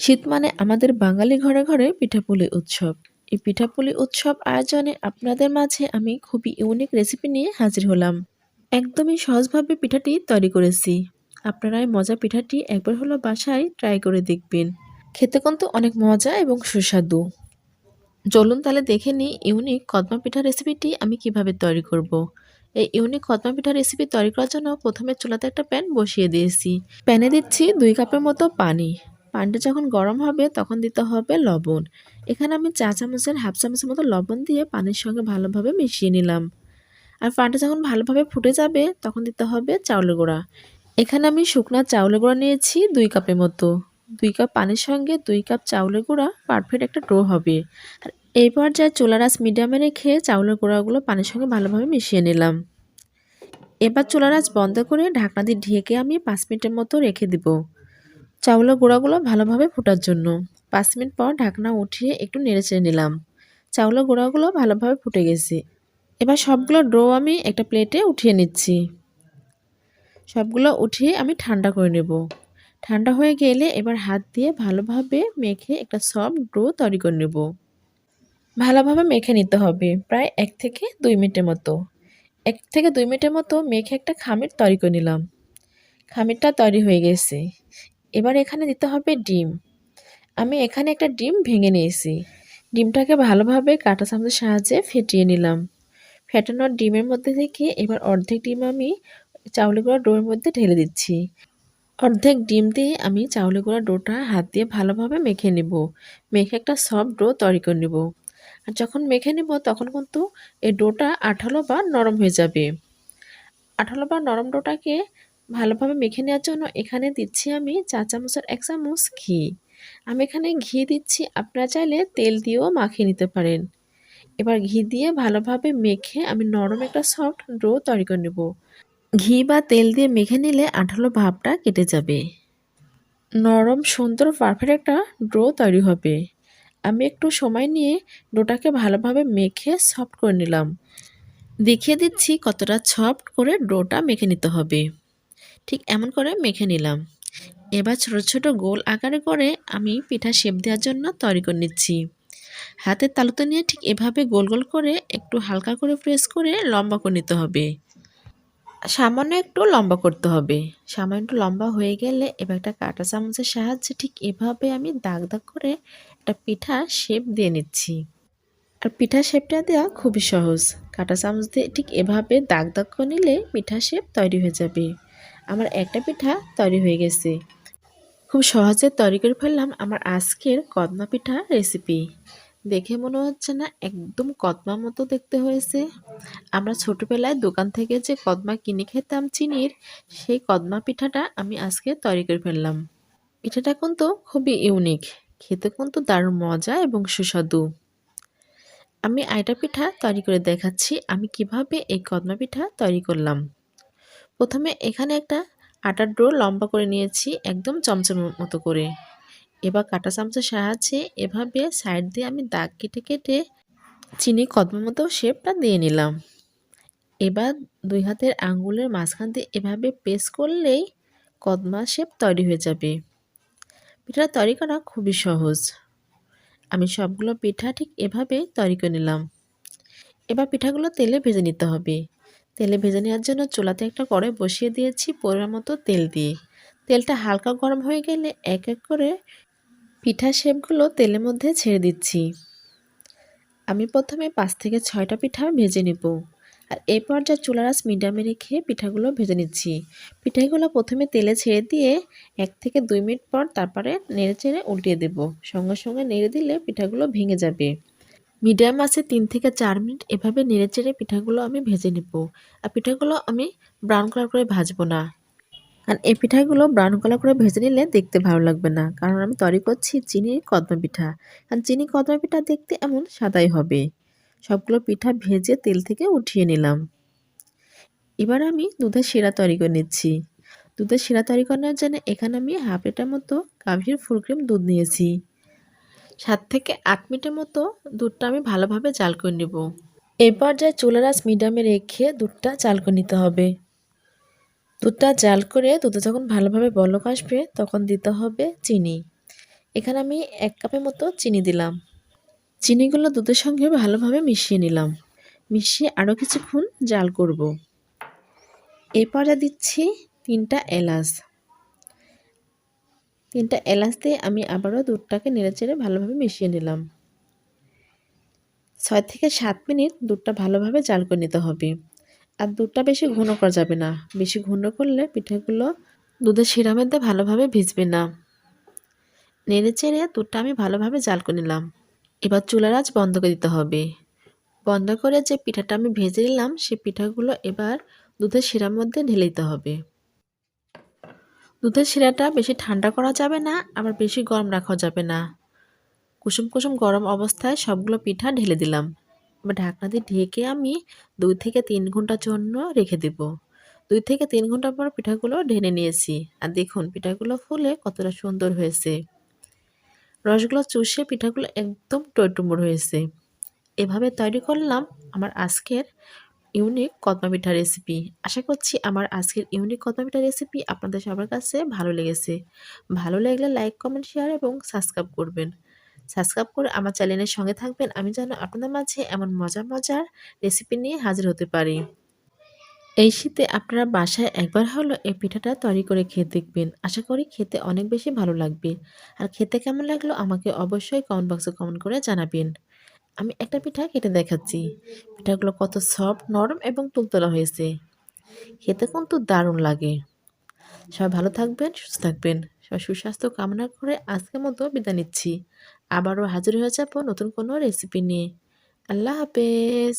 শীত মানে আমাদের বাঙালি ঘরে ঘরে পিঠাপুলি উৎসব। এই পিঠাপুলি উৎসব আয়োজনে আপনাদের মাঝে আমি খুবই ইউনিক রেসিপি নিয়ে হাজির হলাম। একদমই সহজভাবে পিঠাটি তৈরি করেছি। আপনারা এই মজা পিঠাটি একবার হলো বাসায় ট্রাই করে দেখবেন। খেতে কিন্তু অনেক মজা এবং সুস্বাদু। চলুন তাহলে দেখে নিই ইউনিক কদমা পিঠা রেসিপিটি আমি কীভাবে তৈরি করব। এই ইউনিক কদমা পিঠা রেসিপি তৈরি করার জন্য প্রথমে চুলাতে একটা প্যান বসিয়ে দিয়েছি। প্যানে দিচ্ছি দুই কাপের মতো পানি। পানিটা যখন গরম হবে, তখন দিতে হবে লবণ। এখানে আমি চা চামচের, হাফ চামচের মতো লবণ দিয়ে পানির সঙ্গে ভালোভাবে মিশিয়ে নিলাম। আর পানিটা যখন ভালোভাবে ফুটে যাবে, তখন দিতে হবে চাউলের গুঁড়া। এখানে আমি শুকনা চাউলের গুঁড়া নিয়েছি দুই কাপের মতো। দুই কাপ পানির সঙ্গে দুই কাপ চাউলের গুঁড়া পারফেক্ট একটা ডো হবে। আর এই পর্যায়ে চুলার আঁচ মিডিয়ামে রেখে চাউলের গুঁড়াগুলো পানির সঙ্গে ভালোভাবে মিশিয়ে নিলাম। এবার চুলার আঁচ বন্ধ করে ঢাকনা দিয়ে ঢেকে আমি পাঁচ মিনিটের মতো রেখে দিব। চাউলের গুঁড়াগুলো ভালোভাবে ফোটার জন্য। পাঁচ মিনিট পর ঢাকনা উঠিয়ে একটু নেড়ে চেড়ে নিলাম। চাউলের গুঁড়াগুলো ভালোভাবে ফুটে গেছে। এবার সবগুলো ডো আমি একটা প্লেটে উঠিয়ে নিচ্ছি। সবগুলো উঠিয়ে আমি ঠান্ডা করে নেব। ঠান্ডা হয়ে গেলে এবার হাত দিয়ে ভালোভাবে মেখে একটা সফট ডো তৈরি করে নেব। ভালোভাবে মেখে নিতে হবে প্রায় এক থেকে দুই মিনিটের মতো। এক থেকে দুই মিনিটের মতো মেখে একটা খামির তৈরি করে নিলাম। খামিরটা তৈরি হয়ে গেছে। এবার এখানে দিতে হবে ডিম। আমি এখানে একটা ডিম ভেঙে নিয়েছি। ডিমটাকে ভালোভাবে কাঁটা চামচের সাহায্যে ফেটিয়ে নিলাম। ফেটানোর ডিমের মধ্যে থেকে এবার অর্ধেক ডিম আমি চাউলে গুঁড়া ডোর মধ্যে ঢেলে দিচ্ছি। অর্ধেক ডিম দিয়ে আমি চাউলে গুঁড়া ডোটা হাত দিয়ে ভালোভাবে মেখে নেব। মেখে একটা সফট ডো তৈরি করে নেব। আর যখন মেখে নেব, তখন কিন্তু এই ডোটা আঠালো বা নরম হয়ে যাবে। আঠালো বা নরম ডোটাকে ভালোভাবে মেখে নেওয়ার জন্য এখানে দিচ্ছি আমি চা চামচের এক চামচ ঘি। আমি এখানে ঘি দিচ্ছি, আপনারা চাইলে তেল দিয়েও মাখিয়ে নিতে পারেন। এবার ঘি দিয়ে ভালোভাবে মেখে আমি নরম একটা সফট ডো তৈরি করে নেব। ঘি বা তেল দিয়ে মেখে নিলে আঠালো ভাবটা কেটে যাবে। নরম, সুন্দর পারফেক্ট একটা ডো তৈরি হবে। আমি একটু সময় নিয়ে ডোটাকে ভালোভাবে মেখে সফট করে নিলাম। দেখিয়ে দিচ্ছি কতটা সফট করে ডোটা মেখে নিতে হবে। ঠিক এমন করে মেখে নিলাম। এবার ছোট ছোট গোল আকারে করে আমি পিঠা শেপ দেওয়ার জন্য তৈরি করে নিচ্ছি। হাতের তালুতে নিয়ে ঠিক এভাবে গোল গোল করে একটু হালকা করে প্রেস করে লম্বা করে নিতে হবে। সামান্য একটু লম্বা করতে হবে। সামান্য একটু লম্বা হয়ে গেলে এবার একটা কাঁটা চামচের সাহায্যে ঠিক এভাবে আমি দাগ দাগ করে একটা পিঠা শেপ দিয়ে নিচ্ছি। আর পিঠা শেপটা দেওয়া খুবই সহজ। কাঁটা চামচ দিয়ে ঠিক এভাবে দাগ দাগ করে নিলে পিঠা শেপ তৈরি হয়ে যাবে। আমার একটা পিঠা তৈরি হয়ে গেছে। খুব সহজে তৈরি করে ফেললাম আমার আজকের কদমা পিঠা রেসিপি দেখে মনে হচ্ছে না একদম কদমা মতো দেখতে হয়েছে। আমরা ছোটোবেলায় দোকান থেকে যে কদমা কিনে খেতাম চিনির, সেই কদমা পিঠাটা আমি আজকে তৈরি করে ফেললাম। পিঠাটা কিন্তু খুবই ইউনিক খেতে কিন্তু দারুণ মজা এবং সুস্বাদু। আমি আইটা পিঠা তৈরি করে দেখাচ্ছি, আমি কীভাবে এই কদমা পিঠা তৈরি করলাম। প্রথমে এখানে একটা আটার ডো লম্বা করে নিয়েছি একদম চমচমের মতো করে। এবার কাটা চামচের সাহায্যে এভাবে সাইড দিয়ে আমি দাগ কেটে কেটে চিনি কদমের মতো শেপটা দিয়ে নিলাম। এবার দুই হাতের আঙ্গুলের মাঝখান দিয়ে এভাবে পেস্ট করলেই কদমা শেপ তৈরি হয়ে যাবে। পিঠাটা তৈরি করা খুবই সহজ। আমি সবগুলো পিঠা ঠিক এভাবে তৈরি করে নিলাম। এবার পিঠাগুলো তেলে ভেজে নিতে হবে। তেলে ভেজে নেওয়ার জন্য চুলাতে একটা কড়াই বসিয়ে দিয়েছি পরিমাণ মতো তেল দিয়ে। তেলটা হালকা গরম হয়ে গেলে এক এক করে পিঠা শেপগুলো তেলের মধ্যে ছেড়ে দিচ্ছি। আমি প্রথমে পাঁচ থেকে ছয়টা পিঠা ভেজে নেব আর এই পর্যায়ে চুলার আঁচ মিডিয়ামে রেখে পিঠাগুলো ভেজে নিচ্ছি। পিঠাগুলো প্রথমে তেলে ছেড়ে দিয়ে এক থেকে দুই মিনিট পর তারপরে নেড়ে চেড়ে উল্টিয়ে দেব। সঙ্গে সঙ্গে নেড়ে দিলে পিঠাগুলো ভেঙে যাবে। মিডিয়াম আছে তিন থেকে চার মিনিট, এভাবে নেড়ে চেড়ে পিঠাগুলো আমি ভেজে নেব। আর পিঠাগুলো আমি ব্রাউন কালার করে ভাজবো না। কারণ এই পিঠাগুলো ব্রাউন কালার করে ভেজে নিলে দেখতে ভালো লাগবে না, কারণ আমি তৈরি করছি চিনির কদমা পিঠা। কারণ চিনি কদমা পিঠা দেখতে এমন সাদাই হবে। সবগুলো পিঠা ভেজে তেল থেকে উঠিয়ে নিলাম। এবার আমি দুধের শিরা তৈরি করে নিচ্ছি। দুধের শিরা তৈরি করার জন্য এখানে আমি হাফ লিটার মতো গাভীর ফুল ক্রিম দুধ নিয়েছি। সাত থেকে আট মিনিটের মতো দুধটা আমি ভালোভাবে জাল করে নেব। এই পর্যায়ে চুলার আঁচ মিডিয়ামে রেখে দুধটা জাল করে নিতে হবে। দুধটা জাল করে দুধে যখন ভালোভাবে বলক আসবে তখন দিতে হবে চিনি। এখানে আমি এক কাপের মতো চিনি দিলাম। চিনিগুলো দুধের সঙ্গে ভালোভাবে মিশিয়ে নিলাম। মিশিয়ে আরও কিছুক্ষণ জাল করব। এই পর্যায়ে দিচ্ছি তিনটা এলাচ। তিনটা এলাচ দিয়ে আমি আবারও দুধটাকে নেড়েচেড়ে ভালোভাবে মিশিয়ে নিলাম। ছয় থেকে সাত মিনিট দুধটা ভালোভাবে জাল করে নিতে হবে। আর দুধটা বেশি ঘন করা যাবে না। বেশি ঘন করলে পিঠাগুলো দুধের শিরা মধ্যে ভালোভাবে ভিজবে না। নেড়ে চেড়ে দুধটা আমি ভালোভাবে জাল করে নিলাম। এবার চুলার আঁচ বন্ধ করে দিতে হবে। বন্ধ করে যে পিঠাটা আমি ভেজে নিলাম সেই পিঠাগুলো এবার দুধের শিরার মধ্যে ঢেলে দিতে হবে। দুধের শিরাটা বেশি ঠান্ডা করা যাবে না, আবার বেশি গরম রাখা যাবে না। কুসুম কুসুম গরম অবস্থায় সবগুলো পিঠা ঢেলে দিলাম। এবার ঢাকনা দিয়ে ঢেকে আমি দুই থেকে তিন ঘণ্টার জন্য রেখে দেব। দুই থেকে তিন ঘণ্টা পর পিঠাগুলো ঢেলে নিয়েছি। আর দেখুন, পিঠাগুলো ফুলে কতটা সুন্দর হয়েছে। রসগুলো চুষে পিঠাগুলো একদম টইটুম্বর হয়েছে। এভাবে তৈরি করলাম আমার আজকের ইউনিক কদমা পিঠা রেসিপি আশা করছি আমার আজকের ইউনিক কদমা পিঠা রেসিপি আপনাদের সবার কাছে ভালো লেগেছে। ভালো লাগলে লাইক কমেন্ট শেয়ার এবং সাবস্ক্রাইব করবেন। সাবস্ক্রাইব করে আমার চ্যানেলের সঙ্গে থাকবেন। আমি যেন আপনাদের মাঝে এমন মজার মজার রেসিপি নিয়ে হাজির হতে পারি। এই শীতে আপনারা বাসায় একবার হলো এই পিঠাটা তৈরি করে খেয়ে দেখবেন। আশা করি খেতে অনেক বেশি ভালো লাগবে। আর খেতে কেমন লাগল আমাকে অবশ্যই কমেন্ট বক্সে কমেন্ট করে জানাবেন। আমি একটা পিঠা কেটে দেখাচ্ছি। পিঠাগুলো কত সফট নরম এবং তুলতলা হয়েছে। খেতে কিন্তু দারুণ লাগে। সবাই ভালো থাকবেন, সুস্থ থাকবেন। সবাই সুস্বাস্থ্য কামনা করে আজকের মতো বিদায় নিচ্ছি। আবারও হাজির হয়ে যাব নতুন কোনো রেসিপি নিয়ে। আল্লাহ হাফেজ।